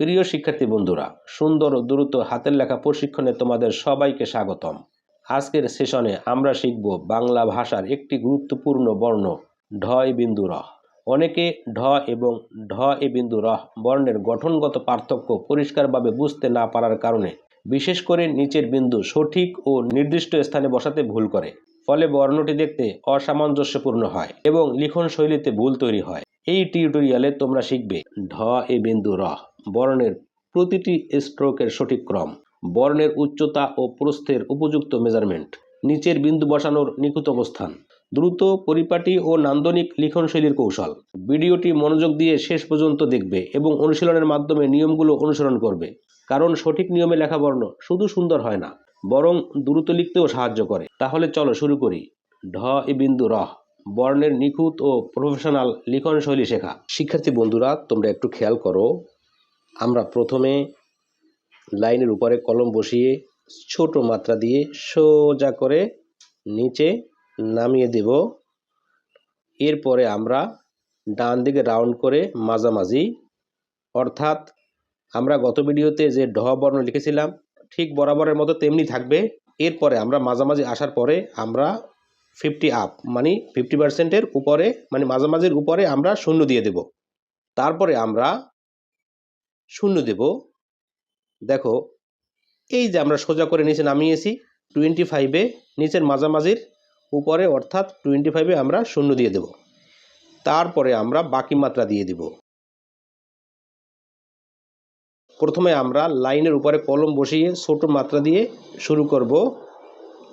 প্রিয় শিক্ষার্থী বন্ধুরা, সুন্দর ও দ্রুত হাতের লেখা প্রশিক্ষণে তোমাদের সবাইকে স্বাগতম। আজকের সেশনে আমরা শিখব বাংলা ভাষার একটি গুরুত্বপূর্ণ বর্ণ ঢ এ বিন্দু র অনেকে ঢ এবং ঢ এ বিন্দু রহ বর্ণের গঠনগত পার্থক্য পরিষ্কারভাবে বুঝতে না পারার কারণে বিশেষ করে নিচের বিন্দু সঠিক ও নির্দিষ্ট স্থানে বসাতে ভুল করে। ফলে বর্ণটি দেখতে অসামঞ্জস্যপূর্ণ হয় এবং লিখন শৈলীতে ভুল তৈরি হয়। এই টিউটোরিয়ালে তোমরা শিখবে ঢ এ বিন্দু র বর্ণের প্রতিটি স্ট্রোকের সঠিক ক্রম, বর্ণের উচ্চতা ও প্রস্থের উপযুক্ত মেজারমেন্ট, নিচের বিন্দু বসানোর নিখুঁত অবস্থান, দ্রুত পরিপাটি ও নান্দনিক লিখনশৈলীর কৌশল। ভিডিওটি মনোযোগ দিয়ে শেষ পর্যন্ত দেখবে এবং অনুশীলনের মাধ্যমে নিয়মগুলো অনুসরণ করবে, কারণ সঠিক নিয়মে লেখা বর্ণ শুধু সুন্দর হয় না, বরং দ্রুত লিখতেও সাহায্য করে। তাহলে চলো শুরু করি। ঢ এ বিন্দু রহ বর্ণের নিখুঁত ও প্রফেশনাল লিখন শৈলী শেখা। শিক্ষার্থী বন্ধুরা, তোমরা একটু খেয়াল করো। আমরা প্রথমে লাইনের উপরে কলম বসিয়ে ছোট মাত্রা দিয়ে সোজা করে নিচে নামিয়ে দেব। এরপরে আমরা ডান দিকে রাউন্ড করে মাঝামাঝি, অর্থাৎ আমরা গত ভিডিওতে যে ঢ বর্ণ লিখেছিলাম, ঠিক বরাবরের মতো তেমনি থাকবে। এরপরে আমরা মাঝামাঝি আসার পরে আমরা ফিফটি আপ মানে ফিফটি পার্সেন্টের উপরে মানে মাঝামাঝির উপরে আমরা শূন্য দিয়ে দেব। তারপরে আমরা শূন্য দেব। দেখো, এই যে আমরা সোজা করে নিচে নামিয়েছি টোয়েন্টি ফাইভে নিচের মাঝামাঝির উপরে অর্থাৎ টোয়েন্টি ফাইভে আমরা শূন্য দিয়ে দেব। তারপরে আমরা বাকি মাত্রা দিয়ে দিব। প্রথমে আমরা লাইনের উপরে কলম বসিয়ে ছোট মাত্রা দিয়ে শুরু করব।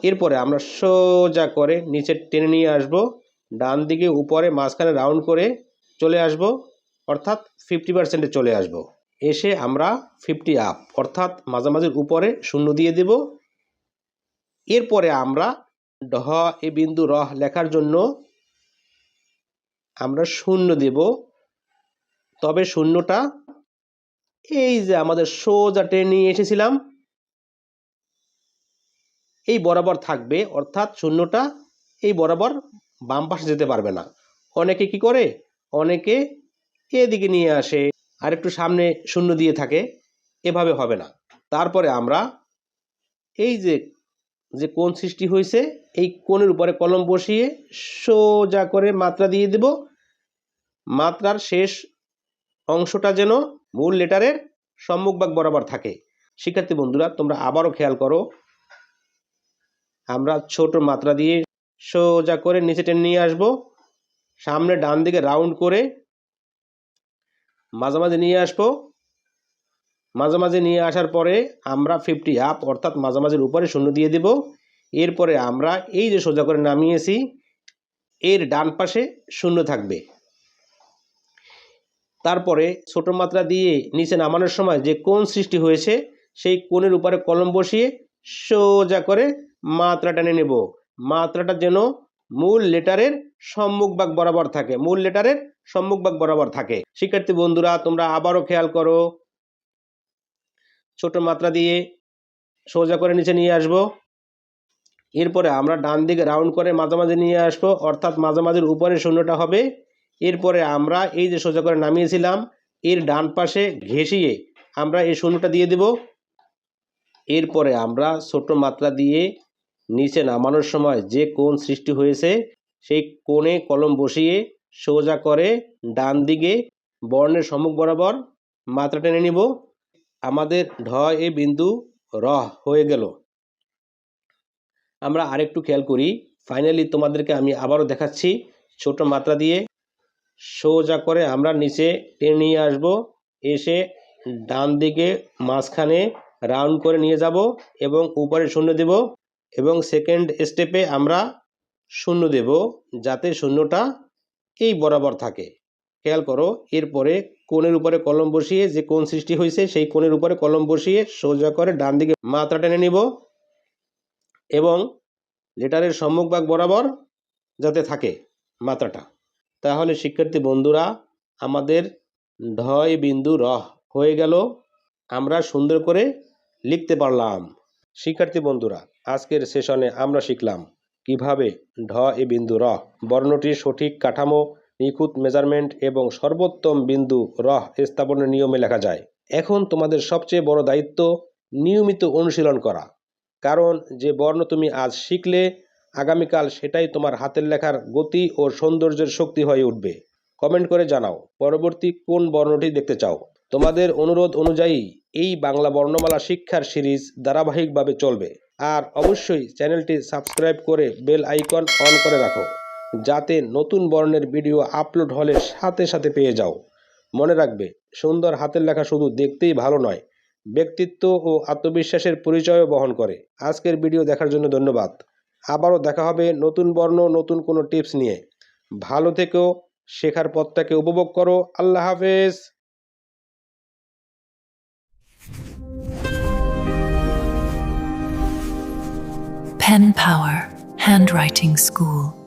এরপরে আমরা সোজা করে নিচে টেনে নিয়ে আসব। ডান দিকে উপরে মাঝখানে রাউন্ড করে চলে আসব। অর্থাৎ ফিফটি পার্সেন্টে চলে আসব। এসে আমরা ফিফটি আপ অর্থাৎ মাঝামাঝির উপরে শূন্য দিয়ে দেব। এরপরে আমরা ঢ, এ বিন্দু রহ লেখার জন্য আমরা শূন্য দেব। তবে শূন্যটা এই যে আমাদের সোজা টেনে নিয়ে এসেছিলাম, এই বরাবর থাকবে, অর্থাৎ শূন্যটা এই বরাবর বাম পাশে যেতে পারবে না। অনেকে কি করে? অনেকে এদিকে নিয়ে আসে। আর একটু সামনে শূন্য দিয়ে থাকে, এভাবে হবে না। তারপরে আমরা এই যে যে কোন সৃষ্টি হয়েছে, এই কোণের উপরে কলম বসিয়ে সোজা করে মাত্রা দিয়ে দেব। মাত্রার শেষ অংশটা যেন মূল লেটারের সম্মুখভাগ বরাবর থাকে। শিক্ষার্থী বন্ধুরা, তোমরা আবারও খেয়াল করো, আমরা ছোট মাত্রা দিয়ে সোজা করে নিচে টেনে নিয়ে আসব। সামনে ডান দিকে রাউন্ড করে মাঝামাঝি নিয়ে আসব। মাঝামাঝি নিয়ে আসার পরে আমরা ফিফটি আপ অর্থাৎ মাঝামাঝির উপরে শূন্য দিয়ে দেব। এরপরে আমরা এই যে সোজা করে নামিয়েছি, এর ডান পাশে শূন্য থাকবে। তারপরে ছোট মাত্রা দিয়ে নিচে নামানোর সময় যে কোণ সৃষ্টি হয়েছে, সেই কোণের উপরে কলম বসিয়ে সোজা করে মাত্রা টেনে নেব। মাত্রাটা যেন মূল লেটারের সম্মুখভাগ বরাবর থাকে। মূল লেটারের সম্মুখভাগ বরাবর থাকে। শিক্ষার্থী বন্ধুরা, তোমরা আবারও খেয়াল করো। ছোট মাত্রা দিয়ে সোজা করে নিচে নিয়ে আসব। এরপরে আমরা ডান দিকে রাউন্ড করে মাঝামাঝি নিয়ে আসব। অর্থাৎ মাঝামাঝির উপরে শূন্যটা হবে। এরপরে আমরা এই যে সোজা করে নামিয়েছিলাম, এর ডান পাশে ঘেঁষিয়ে আমরা এই শূন্যটা দিয়ে দেব। এরপরে আমরা ছোট মাত্রা দিয়ে নিচে নামানোর সময় যে কোণ সৃষ্টি হয়েছে, সেই কোণে কলম বসিয়ে সোজা করে ডান দিকে বর্ণের সম্মুখ বরাবর মাত্রা টেনে নিব। আমাদের ঢ এ বিন্দু র হয়ে গেল। আমরা আরেকটু খেয়াল করি। ফাইনালি তোমাদেরকে আমি আবারও দেখাচ্ছি ছোট মাত্রা দিয়ে। সোজা করে আমরা নিচে টেনে নিয়ে আসব। এসে ডান দিকে মাঝখানে রাউন্ড করে নিয়ে যাব এবং উপরে শূন্য দেব এবং সেকেন্ড স্টেপে আমরা শূন্য দেব যাতে শূন্যটা এই বরাবর থাকে। খেয়াল করো, এরপরে কোণের উপরে কলম বসিয়ে যে কোণ সৃষ্টি হয়েছে, সেই কোণের উপরে কলম বসিয়ে সোজা করে ডান দিকে মাত্রা টেনে নিব এবং লেটারের সম্মুখভাগ বরাবর যাতে থাকে মাত্রাটা। তাহলে শিক্ষার্থী বন্ধুরা, আমাদের ঢয় বিন্দু রহ হয়ে গেল। আমরা সুন্দর করে লিখতে পারলাম। শিক্ষার্থী বন্ধুরা, আজকের সেশনে আমরা শিখলাম কীভাবে ঢ এ বিন্দু র? বর্ণটির সঠিক কাঠামো, নিখুঁত মেজারমেন্ট এবং সর্বোত্তম বিন্দু রহ স্থাপনের নিয়মে লেখা যায়। এখন তোমাদের সবচেয়ে বড় দায়িত্ব নিয়মিত অনুশীলন করা। কারণ যে বর্ণ তুমি আজ শিখলে, আগামীকাল সেটাই তোমার হাতের লেখার গতি ও সৌন্দর্যের শক্তি হয়ে উঠবে। কমেন্ট করে জানাও, পরবর্তী কোন বর্ণটি দেখতে চাও? তোমাদের অনুরোধ অনুযায়ী এই বাংলা বর্ণমালা শিক্ষার সিরিজ ধারাবাহিকভাবে চলবে। আর অবশ্যই চ্যানেলটি সাবস্ক্রাইব করে বেল আইকন অন করে রাখো, যাতে নতুন বর্ণের ভিডিও আপলোড হলে সাথে সাথে পেয়ে যাও। মনে রাখবে, সুন্দর হাতের লেখা শুধু দেখতেই ভালো নয়, ব্যক্তিত্ব ও আত্মবিশ্বাসের পরিচয়ও বহন করে। আজকের ভিডিও দেখার জন্য ধন্যবাদ। আবারও দেখা হবে নতুন বর্ণ, নতুন কোনো টিপস নিয়ে। ভালো থেকেও শেখার পথটাকে উপভোগ করো। আল্লাহ হাফেজ। Pen Power Handwriting School.